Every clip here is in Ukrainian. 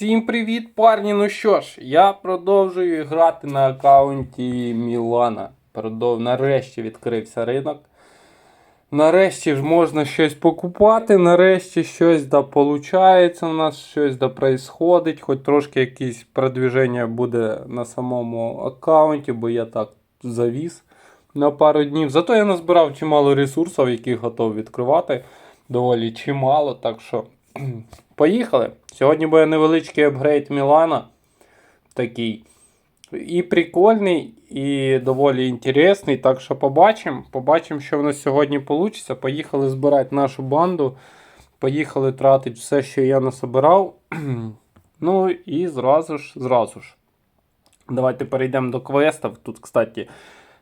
Всім привіт, парні! Ну що ж, я продовжую грати на аккаунті Мілана. Продов... Нарешті відкрився ринок. Нарешті ж можна щось покупати, нарешті щось да получається у нас, щось да происходить, хоч трошки якесь продвіження буде на самому аккаунті, бо я так завіз на пару днів. Зато я назбирав чимало ресурсів, яких готов відкривати. Доволі чимало, так що поїхали. Сьогодні буде невеличкий апгрейд Мілана. Такий. І прикольний, і доволі інтересний. Так що побачимо. Побачимо, що в нас сьогодні вийде. Поїхали збирати нашу банду. Поїхали тратити все, що я насобирав. ну і зразу ж, зразу ж. Давайте перейдемо до квестів. Тут, кстати,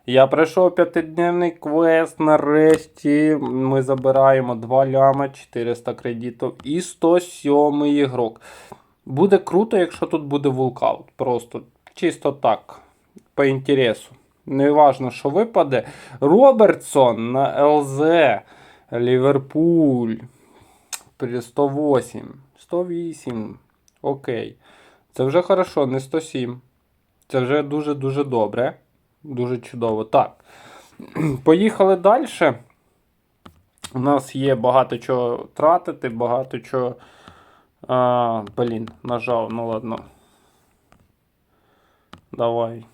я пройшов п'ятидневний квест. Нарешті ми забираємо 2 ляма, 400 кредитів і 107 ігрок. Буде круто, якщо тут буде вулкаут. Просто чисто так. По інтересу. Не важно, що випаде. Робертсон на ЛЗ. Ліверпуль. 108. 108. Окей. Це вже хорошо, не 107. Це вже дуже-дуже добре. Дуже чудово. Так. Поїхали далі. У нас є багато чого тратити, багато чого. А, блін, нажав, ну ладно. Давай.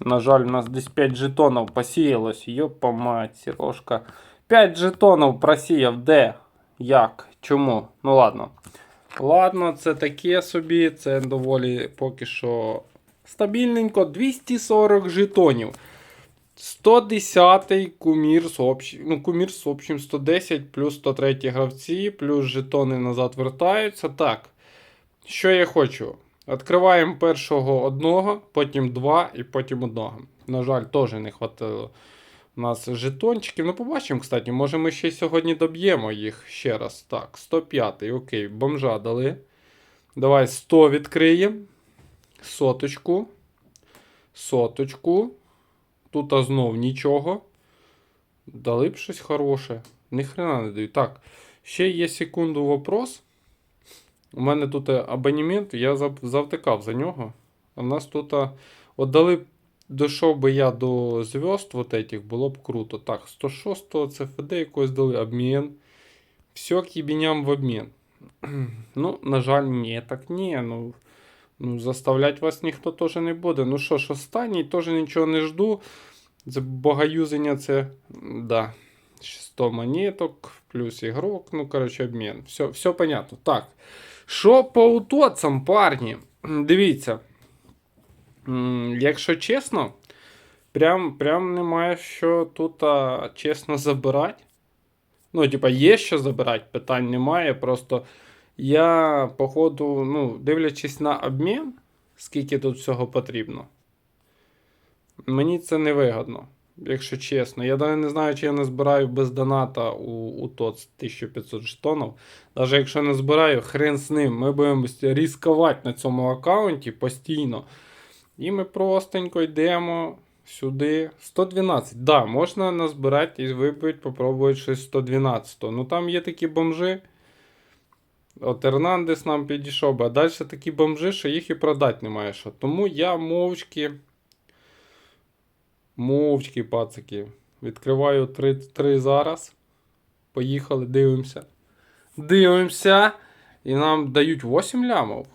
На жаль, у нас десь 5 жетонів посіялось. Йопа мать, Сережка. 5 жетонів просіяв. Де? Як? Чому? Ну ладно. Ладно, це таке собі. Це доволі поки що стабільненько. 240 жетонів. 110-й кумір з общим, ну, кумір з общим 110, плюс 103 гравці, плюс жетони назад вертаються. Так. Що я хочу? Відкриваємо першого одного, потім два і потім одного. На жаль, теж не хватило у нас жетончиків. Ну, побачимо, кстати, може ми ще сьогодні доб'ємо їх ще раз. Так, 105-й, окей, бомжа дали. Давай 100 відкриємо. Соточку. Соточку. Тут знов нічого. Дали б щось хороше. Ніхрена не дають. Так, ще є секунду вопрос. У мене тут абонемент, я зав- завтикав за нього. У нас тут. а, От дали б, дійшов би я до зв'язд вот этих, було б круто. Так, 106-го ЦФД якось дали обмін. Все к ебеням в обмін. Ну, на жаль, ні, так ні. Ну, ну заставлять вас ніхто теж не буде. Ну що ж, останній теж нічого не жду. Це богоюзення це. Да. 100 монеток, плюс ігрок. Ну, коротше, обмін. Все, все понятно. Так. Що по утоцам, парні? Дивіться. Якщо чесно, прям, прям немає що тут а, чесно забирати. Ну, типа, є що забирати, питань немає. Просто я, походу, ну, дивлячись на обмін, скільки тут всього потрібно. Мені це не вигодно, якщо чесно. Я навіть не знаю, чи я не збираю без доната у, у ТОЦ 1500 жетонів. Навіть якщо не збираю, хрен з ним. Ми будемо ризикувати на цьому аккаунті постійно. І ми простенько йдемо сюди. 112. Да, можна назбирати і вибити, попробувати щось 112. Ну там є такі бомжи. От Ернандес нам підійшов а далі такі бомжи, що їх і продати немає що. Тому я мовчки. Мовчки, пацики. Відкриваю 3, 3 зараз. Поїхали, дивимося. Дивимося. І нам дають 8 лямов.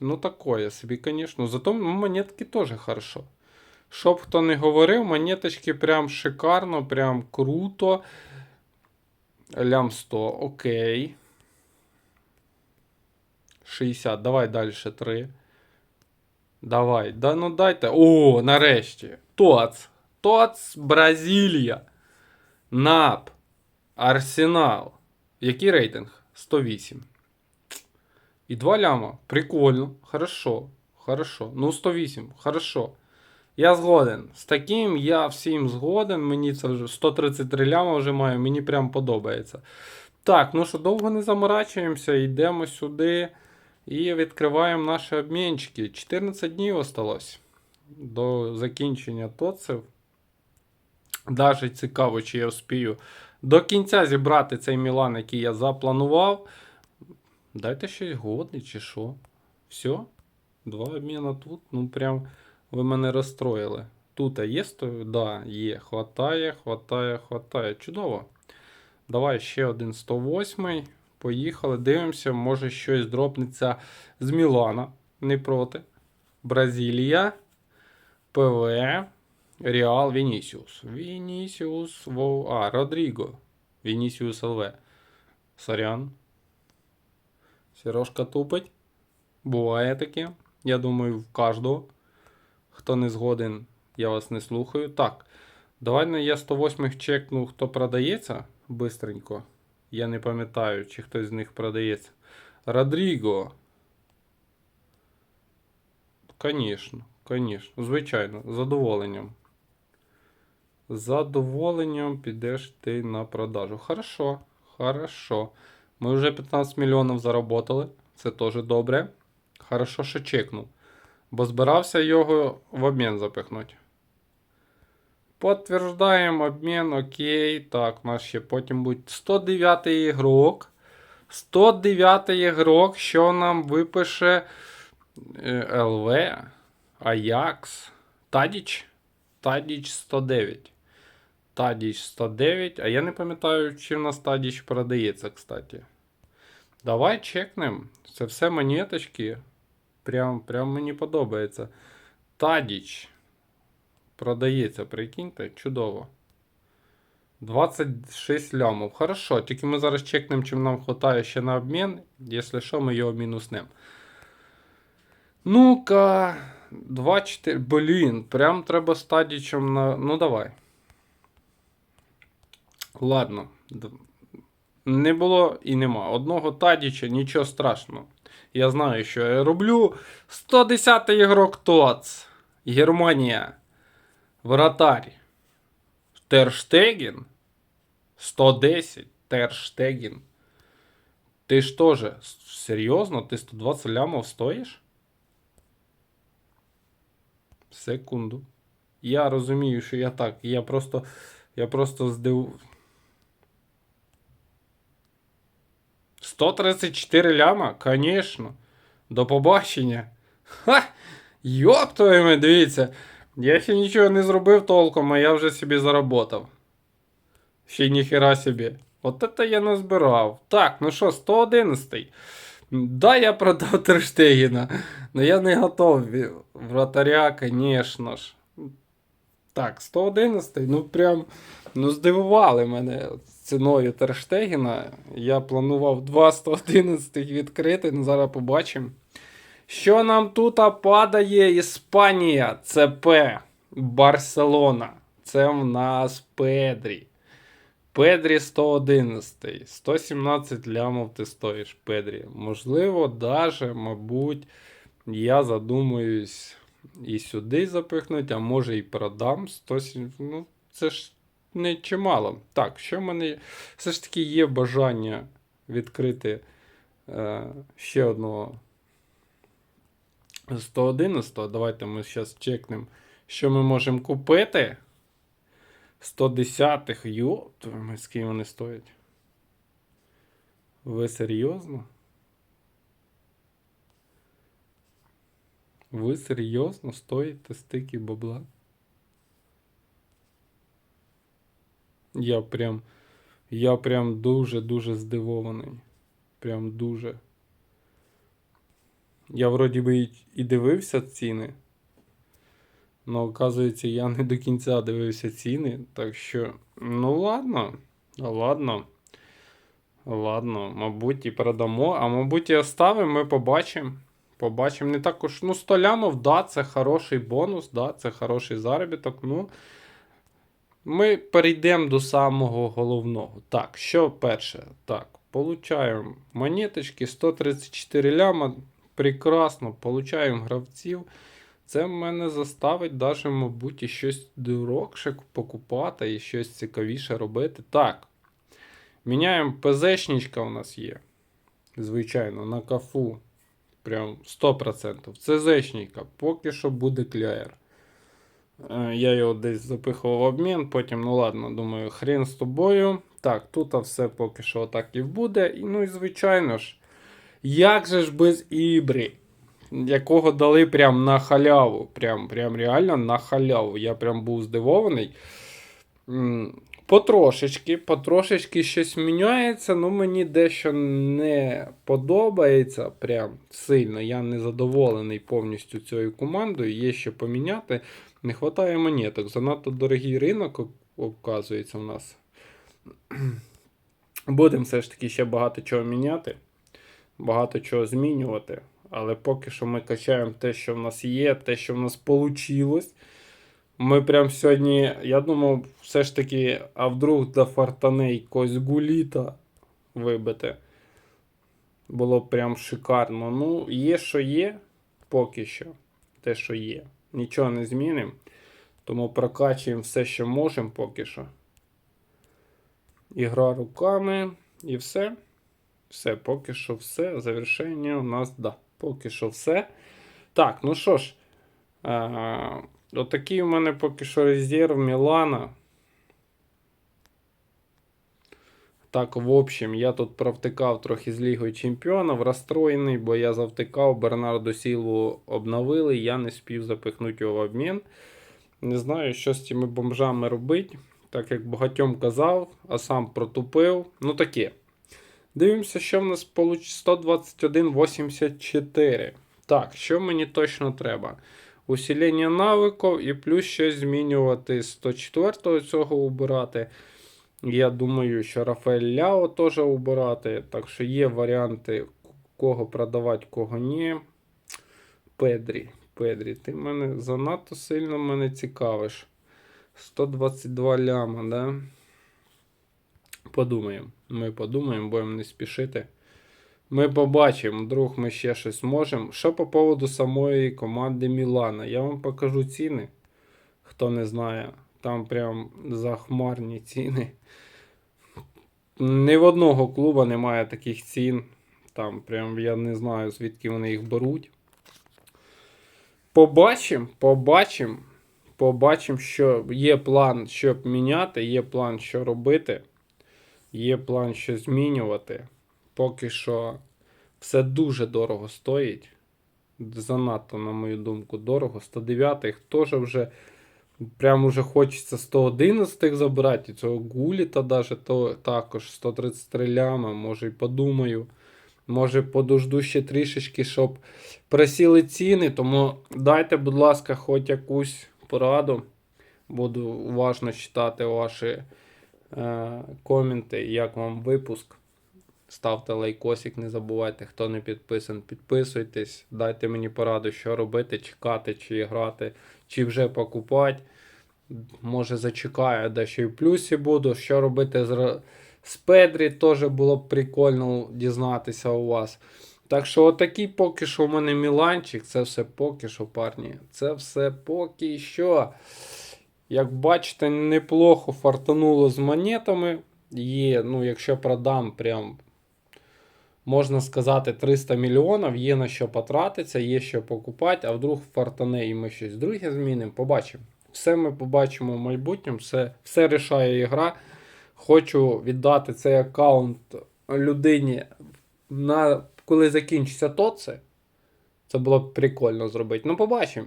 Ну, такое собі, звісно. Зато монетки теж хорошо. Щоб хто не говорив, монеточки прям шикарно, прям круто. Лям 100, окей. 60, давай далі 3. Давай, да ну дайте. О, нарешті. ТОЦ. ТОЦ Бразилія. НАП. Арсенал. Який рейтинг? 108. І 2 ляма. Прикольно. Хорошо. Хорошо. Ну, 108. Хорошо. Я згоден. З таким я всім згоден. Мені це вже 133 ляма вже маю. Мені прям подобається. Так, ну що, довго не заморачуємося, йдемо сюди і відкриваємо наші обмінчики. 14 днів осталось до закінчення тоців. Даже цікаво, чи я вспію до кінця зібрати цей Мілан, який я запланував. Дайте щось годне, чи що. Все? Два обміна тут. Ну прям ви мене розстроїли. Тут є сто? Да, є. Хватає, хватає, хватає. Чудово. Давай ще один 108. Поїхали. Дивимося, може щось дропнеться з Мілана. Не проти. Бразилія. ПВ. Реал Вінісіус. Вінісіус. Во... А, Родріго. Вінісіус ЛВ. Сорян. Сережка тупить. Буває таке. Я думаю, в кожного. Хто не згоден, я вас не слухаю. Так. Давай я 108 чекну, хто продається. Бистренько. Я не пам'ятаю, чи хтось з них продається. Родріго. Конечно, конечно. Звичайно, з задоволенням. З задоволенням підеш ти на продажу. Хорошо, хорошо. Ми вже 15 мільйонів заработали. Це теж добре. Хорошо, що чекнув. Бо збирався його в обмін запихнути. Подтверждаємо обмін, окей. Так, у нас ще потім буде 109 ігрок. 109 ігрок, що нам випише е, ЛВ, Аякс, Тадіч. Тадіч 109. Тадіч 109. А я не пам'ятаю, чи в нас Тадіч продається, кстати. Давай чекнем. Це все монеточки. Прям, прям мені подобається. Тадіч. Продається, прикиньте, чудово. 26 лямов. Хорошо, тільки ми зараз чекнемо, чим нам вистачає ще на обмін. Якщо що, ми його мінуснемо. Ну-ка, 2-4. Блін, прям треба стадічем на. Ну давай. Ладно. Не було і нема. Одного тадіча, нічого страшного. Я знаю, що я роблю. 110-й ігрок ТОЦ. Германія. Вратарь. Терштеген. 110. Терштеген. Ти ж теж, серйозно, ти 120 лямов стоїш? Секунду. Я розумію, що я так. Я просто. Я просто здив. 134 ляма? Конечно. До побачення. Ха! Йоп твою дивіться. Я ще нічого не зробив толком, а я вже собі заработав. Ще ніхера собі. От це я назбирав. Так, ну що, 111. Да, я продав Терштегіна. Но я не готовий. Вратаря, звісно ж. Так, 111. Ну прям. Ну, здивували мене ціною Терштегіна. Я планував два 111 відкрити, ну зараз побачимо. Що нам тут падає Іспанія? ЦП Барселона. Це в нас Педрі. Педрі 111. 117 лямов ти стоїш, Педрі. Можливо, даже, мабуть, я задумаюсь і сюди запихнути, а може і продам 107. Ну, це ж не чимало. Так, що в мене? Все ж таки є бажання відкрити е, ще одного 111. Давайте ми зараз чекнемо, що ми можемо купити. 110-х, йо, скільки вони стоять. Ви серйозно? Ви серйозно стоїте стики бабла? Я прям. Я прям дуже-дуже здивований. Прям дуже. Я вроді би і- дивився ціни. Но, оказується, я не до кінця дивився ціни. Так що, ну ладно. Ладно. Ладно, мабуть, і продамо, а мабуть, і оставимо, ми побачимо. Побачимо. Не так уж. Ну, 100 лямов, да, це хороший бонус, да, це хороший заробіток. Ну, ми перейдемо до самого головного. Так, що перше? Так, получаємо монеточки 134 ляма. Прекрасно, получаємо гравців. Це мене заставить даже, мабуть, і щось дорогше покупати і щось цікавіше робити. Так. Міняємо ПЗшничка у нас є. Звичайно, на кафу. Прям 100%. ЦЗшника. Поки що буде кляєр. Е, Я його десь запихував в обмін, потім, ну ладно, думаю, хрен з тобою. Так, тут все поки що так і буде. І, ну і звичайно ж, як же ж без Ібрі? якого дали прям на халяву. Прям, прям реально на халяву. Я прям був здивований. Потрошечки, потрошечки щось міняється, ну мені дещо не подобається прям сильно. Я не задоволений повністю цією командою. Є що поміняти. Не вистачає монеток. Занадто дорогий ринок оказується в нас. Будемо все ж таки ще багато чого міняти, багато чого змінювати. Але поки що ми качаємо те, що в нас є, те, що в нас вийшло. Ми прям сьогодні, я думав, все ж таки, а вдруг до фартане якогось гуліта вибити. Було б прям шикарно. Ну, є, що є, поки що. Те, що є. Нічого не змінимо. Тому прокачуємо все, що можемо поки що. Ігра руками і все. Все, поки що все. Завершення у нас, да, поки що все. Так, ну що ж. А, отакий у мене поки що резерв Мілана. Так, в общем, я тут провтикав трохи з Лігою Чемпіонів, розстроєний, бо я завтикав, Бернардо Сілву обновили, я не спів запихнути його в обмін. Не знаю, що з цими бомжами робити, так як багатьом казав, а сам протупив. Ну таке. Дивимося, що в нас получить 121,84. Так, що мені точно треба? Усилення навиків і плюс щось змінювати з 104 цього убирати. Я думаю, що Рафаель Ляо теж убирати. Так що є варіанти, кого продавати, кого ні. Педрі. Педрі, ти мене занадто сильно мене цікавиш. 122 ляма, да? Подумаємо. Ми подумаємо, будемо не спішити. Ми побачимо, вдруг ми ще щось можемо. Що по поводу самої команди Мілана? Я вам покажу ціни. Хто не знає, там прям захмарні ціни. Ні в одного клуба немає таких цін. Там прям я не знаю, звідки вони їх беруть. Побачимо, побачимо. Побачимо, що є план, щоб міняти, є план, що робити. Є план, що змінювати. Поки що все дуже дорого стоїть. Занадто, на мою думку, дорого. 109-х теж вже прям уже хочеться 111-х забрати. Цього гуліта даже також 133 ляма. Може і подумаю. Може подожду ще трішечки, щоб просіли ціни. Тому дайте, будь ласка, хоч якусь пораду. Буду уважно читати ваші коменти, як вам випуск. Ставте лайкосик, не забувайте, хто не підписаний, підписуйтесь, дайте мені пораду, що робити, чекати, чи грати, чи вже покупати. Може зачекаю, дещо і в плюсі буду. Що робити з, з Педрі, теж було б прикольно дізнатися у вас. Так що, отакий поки що у мене Міланчик, це все поки що, парні. Це все поки що. Як бачите, неплохо фартануло з монетами. Є, ну, якщо продам, прям можна сказати, 300 мільйонів, є на що потратиться, є що покупати, а вдруг фартане і ми щось друге змінимо, побачимо. Все ми побачимо в майбутньому, все, все рішає ігра. Хочу віддати цей аккаунт людині, на, коли закінчиться ТОЦи. Це було б прикольно зробити. Ну, побачимо.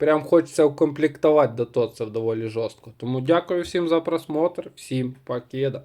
Прям хочеться укомплектувати до ТОЦів доволі жорстко. Тому дякую всім за просмотр, всім покеда.